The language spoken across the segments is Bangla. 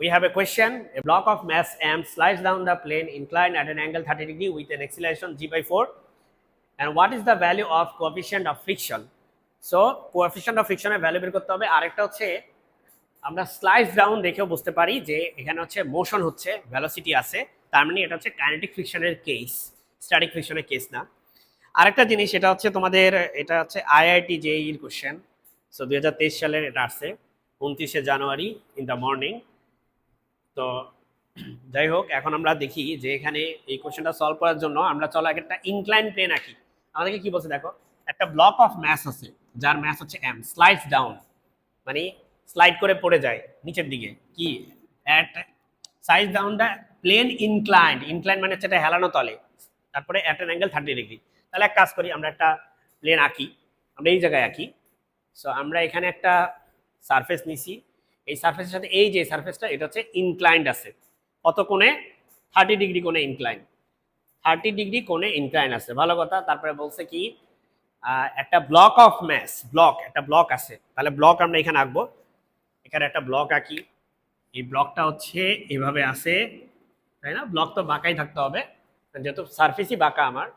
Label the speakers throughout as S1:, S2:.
S1: We have a question. A block of mass m slides down the plane, inclined at an angle 30 degree with an acceleration g by 4. And what is the value of coefficient of friction? So, coefficient of friction value বের করতে হবে আরেকটা হচ্ছে, আমরা স্লাইস ডাউন দেখেও বুঝতে পারি যে এখানে হচ্ছে মোশন হচ্ছে ভ্যালোসিটি আছে তার মানে এটা হচ্ছে কাইনেটিক ফ্রিকশনের কেস স্ট্যাটিক ফ্রিকশনের কেস না আরেকটা জিনিস, এটা হচ্ছে তোমাদের, এটা হচ্ছে আইআইটি জেইর কোশ্চেন সো তেইশ সালের এটা আসছে, উনত্রিশে জানুয়ারি ইন দ্য মর্নিং তো যাই হোক, এখন আমরা দেখি যে এখানে এই কোশ্চেনটা সলভ করার জন্য আমরা চলো একটা ইনক্লাইন প্লেন আঁকি। আমাদেরকে কি বলছে দেখো? একটা ব্লক অফ ম্যাস আছে, যার ম্যাস হচ্ছে এম স্লাইডস ডাউন মানে স্লাইড করে পড়ে যায় নিচের দিকে। কি? At size down the plane inclined incline মানে হচ্ছে হেলানো তলে। তারপরে at an angle thirty degree তাহলে এক কাজ করি, আমরা একটা প্লেন আঁকি, আমরা এই জায়গায় আঁকি। সো আমরা এখানে একটা সারফেস নিছি। এই সারফেসের সাথে, এই যে সারফেসটা এটা হচ্ছে ইনক্লাইন্ড আছে। কত কোণে? থার্টি ডিগ্রি কোণে ইনক্লাইন থার্টি ডিগ্রি কোণে ইনক্লাইন আছে। ভালো কথা, তারপরে বলছে কি একটা ব্লক অফ ম্যাস ব্লক একটা ব্লক আছে। তাহলে ব্লক আমরা এখানে আঁকবো। এখানে একটা ব্লক আঁকি। এই ব্লকটা হচ্ছে, এভাবে আছে। তাই না? ব্লক তো বাঁকাই থাকতে হবে, যেহেতু সারফেসই বাঁকা আমার।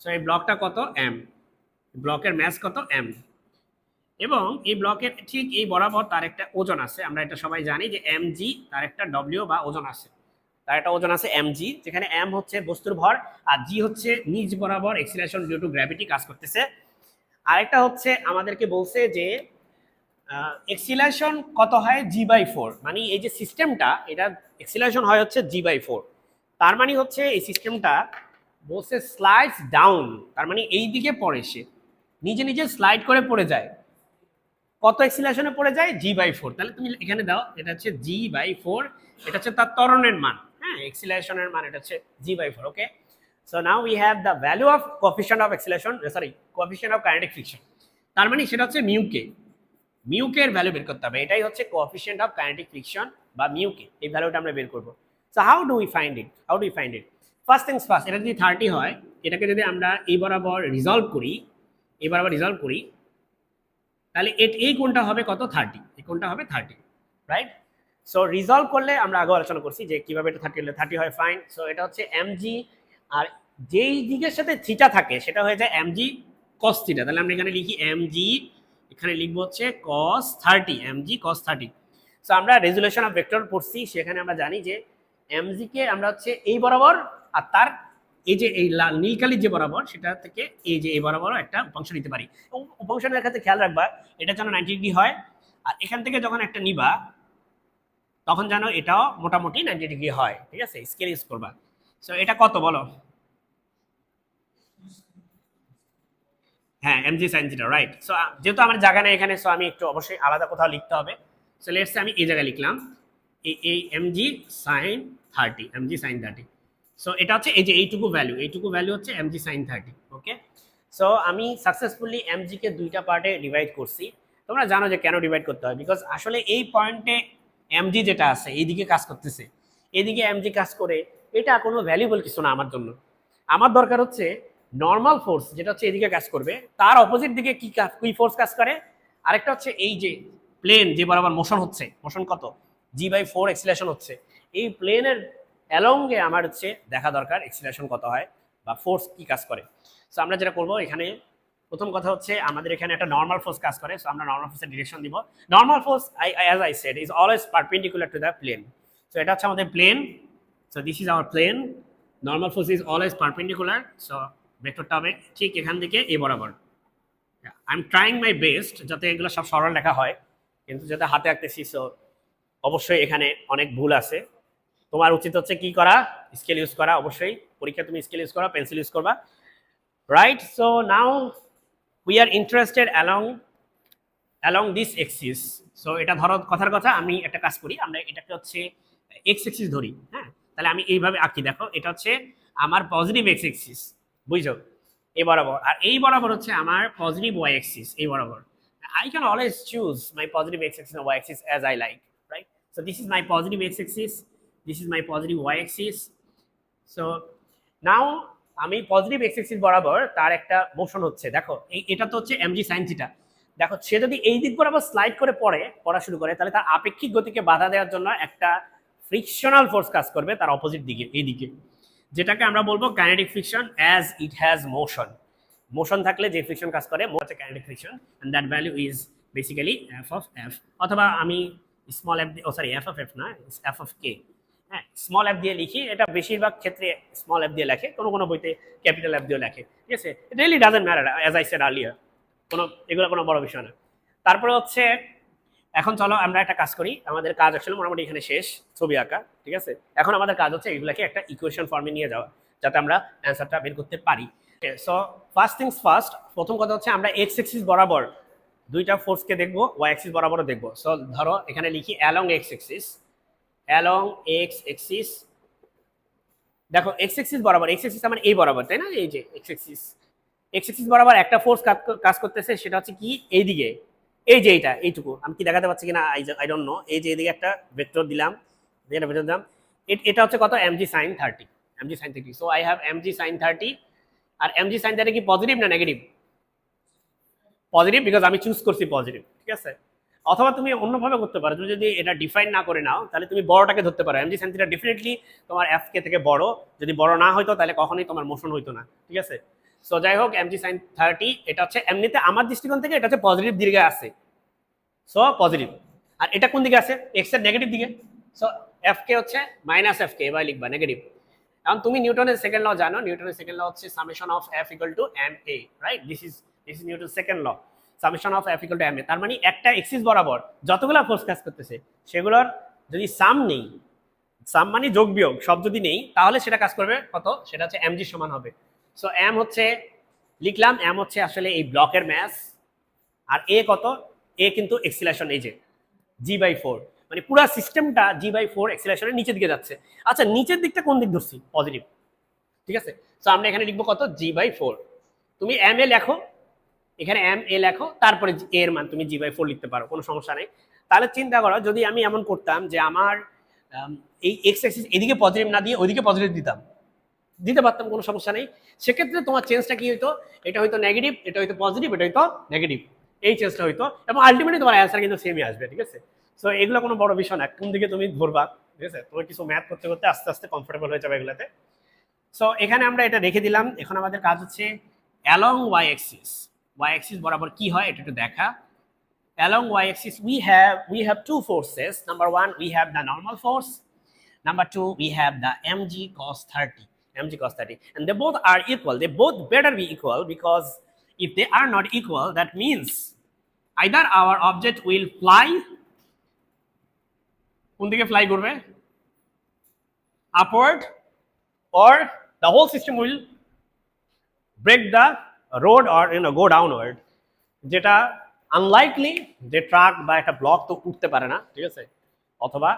S1: সো এই ব্লকটা কত? এম ব্লকের ম্যাস কত? এম এবং এই ব্লকের ঠিক এই বরাবর তার একটা ওজন আছে। আমরা এটা সবাই জানি যে এম জি তার একটা ডব্লিউ বা ওজন আছে। তার একটা ওজন আছে এম জি যেখানে এম হচ্ছে বস্তুর ভর আর জি হচ্ছে নিজ বরাবর এক্সিলেশন ডিউ টু গ্র্যাভিটি কাজ করতেছে। আরেকটা হচ্ছে আমাদেরকে বলছে যে এক্সিলেশন কত হয় জি বাই ফোর মানে এই যে সিস্টেমটা এটা এক্সিলেশন হয় হচ্ছে জি বাই ফোর তার মানে হচ্ছে এই সিস্টেমটা বলছে স্লাইডস ডাউন তার মানে এই দিকে পড়ে সে। নিজে নিজে স্লাইড করে পড়ে যায়। কত এক্সিলেশনে পড়ে যায়? জি বাই ফোর তাহলে তুমি এখানে দাও, এটা হচ্ছে জি বাই ফোর এটা হচ্ছে তার ত্বরণের মান। হ্যাঁ এক্সিলেশনের মান, এটা হচ্ছে G by four okay so now we have the value of coefficient of acceleration sorry coefficient of kinetic friction তার মানে সেটা হচ্ছে মিউকে মিউকের ভ্যালু বের করতে হবে। এটাই হচ্ছে কোফিশিয়েন্ট অফ কাইনেটিক ফ্রিকশন বা মিউকে এই ভ্যালুটা আমরা বের করব। So how do we find it how do we find it first things first এটা যদি থার্টি হয়, এটাকে যদি আমরা এই বরাবর রিজলভ করি এই বরাবর রিজলভ করি তাহলে এই কোনটা হবে কত? থার্টি এই কোনটা হবে থার্টি রাইট সো রিজলভ করলে আমরা আগে আলোচনা করছি যে কীভাবে এটা থার্টি হলে থার্টি হয় ফাইন সো এটা হচ্ছে এমজি আর যেই দিকের সাথে থিটা থাকে, সেটা হয়ে যায় এমজি কস থিটা তাহলে আমরা এখানে লিখি এমজি এখানে লিখব হচ্ছে cos thirty MG cos thirty so আমরা রেজুলেশন অফ ভেক্টর পড়ছি, সেখানে আমরা জানি যে এমজি কে আমরা হচ্ছে এই বরাবর আর তার এই যে এই লাল নীলকালির যে বরাবর, সেটা থেকে এই যে এই বরাবর একটা উপাংশ নিতে পারি। উপাংশটার ক্ষেত্রে খেয়াল রাখবা, এটা যেন নাইনটি ডিগ্রি হয়, আর এখান থেকে যখন একটা নিবা, তখন যেন এটাও মোটামুটি নাইনটি ডিগ্রি হয়, ঠিক আছে? স্কেল ইউজ করবা। সো এটা কত বলো? হ্যাঁ MG sine theta right so যেহেতু আমার জায়গা নেই এখানে সো আমি একটু অবশ্যই আলাদা কোথাও লিখতে হবে। সো লেটস আমি এই জায়গায় লিখলাম, এই এই MG sine thirty MG sine thirty so এটা হচ্ছে এই যে এইটুকু ভ্যালু এইটুকু ভ্যালু হচ্ছে MG sine thirty okay so আমি সাকসেসফুলি এমজিকে দুইটা পার্টে ডিভাইড করছি। তোমরা জানো যে কেন ডিভাইড করতে হয়? বিকজ আসলে এই পয়েন্টে এমজি যেটা আছে, এইদিকে কাজ করতেছে। এইদিকে এমজি কাজ করে, এটা কোনো ভ্যালুয়েবল কিছু না আমার জন্য। আমার দরকার হচ্ছে নর্মাল ফোর্স যেটা হচ্ছে এদিকে কাজ করবে। তার অপোজিট দিকে কি কাজ, কি ফোর্স কাজ করে? আরেকটা হচ্ছে এই যে প্লেন যে বরাবর মোশন হচ্ছে মোশন কত? জি বাই ফোর এক্সিলেশন হচ্ছে। এই প্লেনের অ্যালঙ্গে আমার হচ্ছে দেখা দরকার এক্সিলেশন কত হয় বা ফোর্স কি কাজ করে। সো আমরা যেটা করব এখানে, প্রথম কথা হচ্ছে আমাদের এখানে একটা নর্মাল ফোর্স কাজ করে সো আমরা নর্মাল ফোর্সের ডিরেকশন দিব। Normal force I as I said is always perpendicular to the plane so এটা হচ্ছে আমাদের plane so this is our plane normal force is always perpendicular so ভেক্টরটা হবে ঠিক এখান থেকে এ বরাবর। I am trying my best যাতে এগুলো সব সরল লেখা হয়, কিন্তু যাতে হাতে আঁকতেছি সো অবশ্যই এখানে অনেক ভুল আছে। তোমার উচিত হচ্ছে কি করা? স্কেল ইউজ করা অবশ্যই। পরীক্ষা তুমি স্কেল ইউজ করা পেন্সিল ইউজ করবা। Right so now we are interested along along this axis so এটা ধরো কথার কথা আমি একটা কাজ করি আমরা এটাকে হচ্ছে এক্স এক্সিস ধরি হ্যাঁ? তাহলে আমি এইভাবে আঁকি দেখো এটা হচ্ছে আমার পজিটিভ এক্স এক্সিস বুঝছ? এই বরাবর। আর এই বরাবর হচ্ছে আমার পজিটিভ ওয়াই এক্সিস এই বরাবর। I can always choose my positive x-axis and y-axis as I like, right? So this is my positive x-axis, this is my positive y-axis. So, now আমি পজিটিভ এক্স এক্সিস বরাবর তার একটা মোশন হচ্ছে। দেখো, এই, এটা তো হচ্ছে এমজি সাইন থিটা দেখো, সে যদি এই দিক বরাবর স্লাইড করে পড়ে, পড়া শুরু করে, তাহলে তার আপেক্ষিক গতিকে বাধা দেওয়ার জন্য একটা ফ্রিকশনাল ফোর্স কাজ করবে তার অপোজিট দিকে, এই দিকে। যেটাকে আমরা বলব kinetic friction as it has motion motion থাকলে যে ফ্রিকশন কাজ করে হচ্ছে kinetic friction and that value is basically f of f অথবা আমি small F O sorry F of F না এফ অফ কে হ্যাঁ স্মল অ্যাপ দিয়ে লিখি, এটা বেশিরভাগ ক্ষেত্রে স্মল অ্যাপ দিয়ে লেখে, কোনো কোনো বইতে ক্যাপিটাল অ্যাপ দিয়ে লেখে, ঠিক আছে? Really doesn't matter as I said earlier কোনো, এগুলো কোনো বড় বিষয় না। তারপরে হচ্ছে, এখন চলো আমরা একটা কাজ করি, আমাদের কাজ আসলে মোটামুটি এখানে শেষ, ছবি আঁকা, ঠিক আছে? এখন আমাদের কাজ হচ্ছে এগুলোকে একটা ইকুয়েশন ফর্মে নিয়ে যাওয়া, যাতে আমরা অ্যান্সারটা বের করতে পারি। সো ফার্স্ট থিংস ফার্স্ট প্রথম কথা হচ্ছে আমরা এক্স এক্সিস বরাবর দুইটা ফোর্সকে দেখব ওয়াই এক্সিস বরাবরও দেখব। সো ধরো, এখানে লিখি along x axis along x axis দেখো এক্স এক্সিস বরাবর এক্স এক্সিস আমার এই বরাবর, তাই না? এই যে এক্স এক্সিস এক্স এক্সিস বরাবর একটা ফোর্স কাজ করতেছে, সেটা হচ্ছে কি? এইদিকে। এই যে এইটা, এইটুকু। আমি কি দেখাতে পারছি কিনা? আই ডোন্ট নো এই যে এদিকে একটা ভেক্টর দিলাম যেটা ভেক্টর দিলাম। এটা হচ্ছে কত? M g sine thirty m g sine thirty so I have m g sine thirty R M G sine thirty কি পজিটিভ না নেগেটিভ পজিটিভ বিকজ আমি চুজ করছি পজিটিভ ঠিক আছে? অথবা তুমি অন্যভাবে করতে পারো। তুমি যদি এটা ডিফাইন না করে নাও, তাহলে তুমি বড়টাকে ধরতে পারো। M g sine theta definitely তোমার এফ কে থেকে বড়। যদি বড় না হইতো, তাহলে কখনোই তোমার মোশন হইতো না। ঠিক আছে? সো যাই হোক এমজি সাইন থার্টি এটা হচ্ছে এমনিতে আমার দৃষ্টিকোণ থেকে এটা হচ্ছে পজিটিভ দিকে আছে। সো পজিটিভ আর এটা কোন দিকে আছে? এক্সের নেগেটিভ দিকে। সো এফ কে হচ্ছে মাইনাস এফ কে এবার লিখবা নেগেটিভ এখন তুমি নিউটনের সেকেন্ড ল জানো। নিউটনের সেকেন্ড ল হচ্ছে summation of f equal to m a right this is this is Newton second law summation of f equal to m a তার মানে একটা এক্সিস বরাবর যতগুলো ফোর্স কাজ করতেছে, সেগুলোর যদি সাম নেই সাম মানে যোগ বিয়োগ, সব যদি নেই, তাহলে সেটা কাজ করবে কত? সেটা হচ্ছে এম জি সমান হবে। সো এম হচ্ছে, লিখলাম এম হচ্ছে আসলে এই ব্লকের ম্যাস আর এ কত? এ কিন্তু এক্সিলেশন এই যে জি বাই ফোর মানে পুরো সিস্টেমটা জি বাই ফোর এক্সিলেশনের নিচের দিকে যাচ্ছে। আচ্ছা নিচের দিকটা কোন দিক ধরছি? পজিটিভ ঠিক আছে? সো আমরা এখানে লিখব কত? জি বাই ফোর তুমি এম এ লেখো এখানে এম এ লেখো, তারপরে এ এর মান তুমি জি বাই ফোর লিখতে পারো, কোনো সমস্যা নেই। তাহলে চিন্তা করো, যদি আমি এমন করতাম যে আমার এই এক্স অ্যাক্সিস এদিকে পজিটিভ না দিয়ে ওইদিকে পজিটিভ দিতাম, দিতে পারতাম, কোনো সমস্যা নেই। সেক্ষেত্রে তোমার চেঞ্জটা কি হইতো? এটা হয়তো নেগেটিভ এটা হয়তো পজিটিভ এটা হয়তো নেগেটিভ এই চেঞ্জটা হইতো, এবং আলটিমেটলি তোমার অ্যান্সার কিন্তু সেমই আসবে, ঠিক আছে? সো এগুলো কোনো বড় বিষয় না, কোন দিকে তুমি ধরবা ঠিক আছে? তোমার কিছু ম্যাথ করতে করতে আস্তে আস্তে কমফোর্টেবল হয়ে যাবে এগুলোতে। সো এখানে আমরা এটা রেখে দিলাম। এখন আমাদের কাজ হচ্ছে along y axis Y axis বরাবর কি হয় এটা একটু দেখা along y-axis we have we have two forces number one we have the normal force number two we have the mg cos 30 mg cos 30 and they both are equal they both better be equal because if they are not equal that means either our object will fly কোন দিকে ফ্লাই করবে upward or the whole system will break the road or you know go যেটা আনলাইকলি যে ট্রাক বা একটা ব্লক তো উঠতে পারে না, ঠিক আছে? অথবা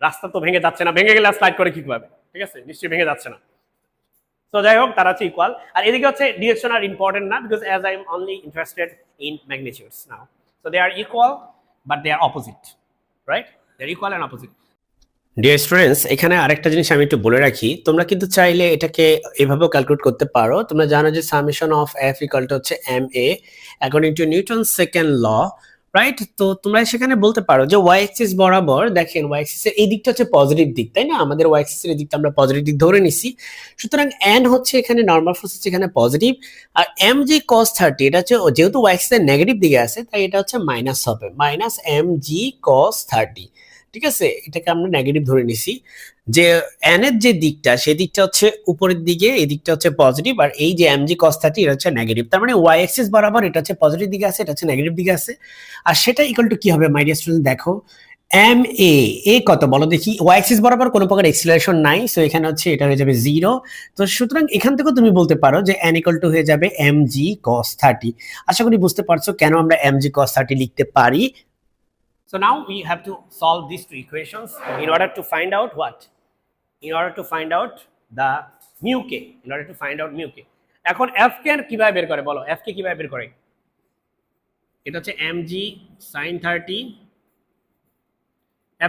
S1: রাস্তা তো ভেঙে যাচ্ছে না, ভেঙে গেলে স্লাইড করে কি পাবে ঠিক আছে? নিশ্চয়ই ভেঙে যাচ্ছে না। তো যাই হোক, তারা হচ্ছে ইকুয়াল আর এদিকে হচ্ছে ডিরেকশন আর ইম্পর্টেন্ট না because as I am only interested in magnitudes now so they are equal but they are opposite right they are equal and opposite dear students এখানে আরেকটা জিনিস আমি একটু বলে রাখি। তোমরা কিন্তু চাইলে এটাকে এভাবেও ক্যালকুলেট করতে পারো। তোমরা জানো যে summation of f equal to হচ্ছে m a according to Newton second law right তো তোমরা সেখানে বলতে পারো যে ওয়াই এক্সিস বরাবর, দেখেন ওয়াই এক্সিসের এই দিকটা হচ্ছে পজিটিভ দিক, তাই না? আমাদের ওয়াই এক্সিসের এই দিকটা আমরা পজিটিভ দিক ধরে নিছি। সুতরাং এন হচ্ছে এখানে নর্মাল ফোর্স হচ্ছে এখানে পজিটিভ আর এম জি কস থার্টি এটা হচ্ছে যেহেতু ওয়াই এক্সিসের নেগেটিভ দিকে আছে, তাই এটা হচ্ছে মাইনাস হবে। Minus m g cos thirty ঠিক আছে? এটাকে আমরা নেগেটিভ ধরে নিছি। যে এন এর যে দিকটা, সেই দিকটা হচ্ছে উপরের দিকে, এই দিকটা হচ্ছে পজিটিভ আর এই যে এমজি কস থার্টি এটা হচ্ছে নেগেটিভ তার মানে ওয়াই এক্সিস বরাবর এটা হচ্ছে পজিটিভ দিকে আছে, এটা হচ্ছে নেগেটিভ দিকে আছে। আর সেটা ইকুয়াল টু কি হবে মাই ডিয়ার স্টুডেন্ট দেখো এম এ এ কত? বলো দেখি ওয়াই এক্সিস বরাবর কোনো প্রকার এক্সিলারেশন নাই সো এখানে হচ্ছে এটা হয়ে যাবে জিরো তো সুতরাং এখান থেকেও তুমি বলতে পারো যে এন ইকুয়াল টু হয়ে যাবে এম জি কস থার্টি আশা করি বুঝতে পারছ কেন আমরা এম জি কস থার্টি লিখতে পারি। So now we have to solve these two equations in order to find out what? In order to find out the mu k. In order to find out mu k. এখন f কে কীভাবে বের করে বলো? f কে কীভাবে বের করে? এটা হচ্ছে mg sin 30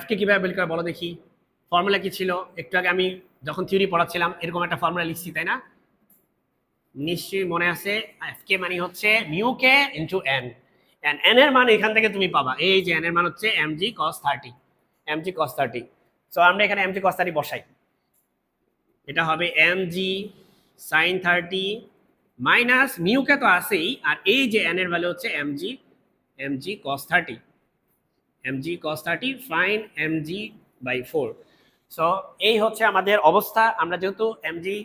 S1: f কে কীভাবে বের করে বলো দেখি? ফর্মুলা কি ছিল? একটু আগে আমি যখন থিওরি পড়াচ্ছিলাম, এরকম একটা ফর্মুলা লিখছি, তাই না? নিশ্চয়ই মনে আছে? এফ কে মানে হচ্ছে mu k into n n n এর মান এখান থেকে তুমি পাবা। এই যে এন এর মান হচ্ছে m g cos thirty m g cos thirty so আমরা এখানে এম জি কস থার্টি বসাই। এটা হবে m g sine thirty minus mu k তো আছেই, আর এই যে এন এর ভ্যালু হচ্ছে m g m g cos thirty m g cos thirty fine m g by four so এই হচ্ছে আমাদের অবস্থা। আমরা যেহেতু এম জি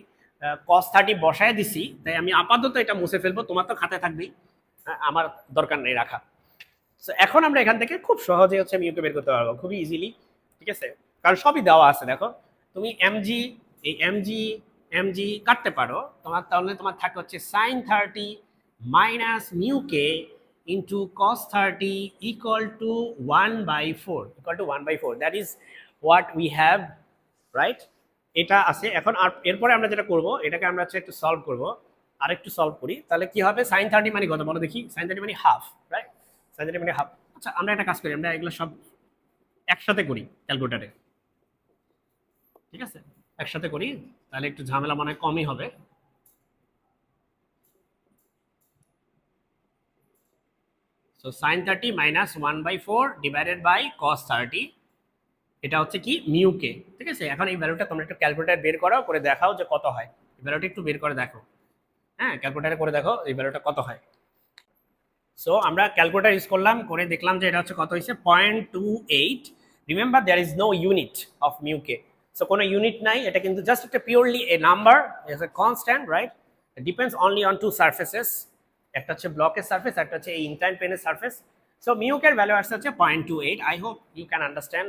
S1: কস থার্টি বসায় দিছি, তাই আমি আপাতত এটা মুছে ফেলব। তোমার তো খাতায় থাকবেই। আমার দরকার নেই রাখা। সো এখন আমরা এখান থেকে খুব সহজে হচ্ছে মিউকে বের করতে পারব, খুবই ইজিলি ঠিক আছে? কারণ সবই দেওয়া আছে, দেখো। তুমি এমজি এই এমজি এমজি কাটতে পারো। তোমার তাহলে তোমার থাকে হচ্ছে sine thirty minus mu k into cos thirty equal to one by four equal to one by four that is what we have right এটা আছে। এখন আর এরপরে আমরা যেটা করব, এটাকে আমরা হচ্ছে একটু সলভ করব। আর একটু সলভ করি। তাহলে কি হবে? সাইন থার্টি মানে কত? বলো দেখি। সাইন থার্টি মানে হাফ রাইট সাইন থার্টি মানে হাফ আচ্ছা আমরা একটা কাজ করি। আমরা এগুলো সব একসাথে করি ক্যালকুলেটারে ঠিক আছে? একসাথে করি। তাহলে একটু ঝামেলা মনে কমই হবে। So sine thirty minus one by four divided by cos thirty এটা হচ্ছে কি? মিউকে ঠিক আছে? এখন এই ভ্যালুটা তোমরা একটু ক্যালকুলেটার বের করো করে দেখাও যে কত হয়। এই ভ্যালুটা একটু বের করে দেখো। হ্যাঁ ক্যালকুলেটারে করে দেখো এই ভ্যালুটা কত হয়। সো আমরা ক্যালকুলেটার ইউজ করলাম, করে দেখলাম যে এটা হচ্ছে কত হয়েছে? Point two eight remember there is no unit of mu k so কোনো ইউনিট নাই, এটা কিন্তু জাস্ট একটা purely a number is a constant right depends only on two surfaces একটা হচ্ছে ব্লকের সার্ফেস একটা হচ্ছে এই ইনক্লাইন প্লেনের সার্ফেস সো মিউকের ভ্যালু আসছে হচ্ছে point two eight I hope you can understand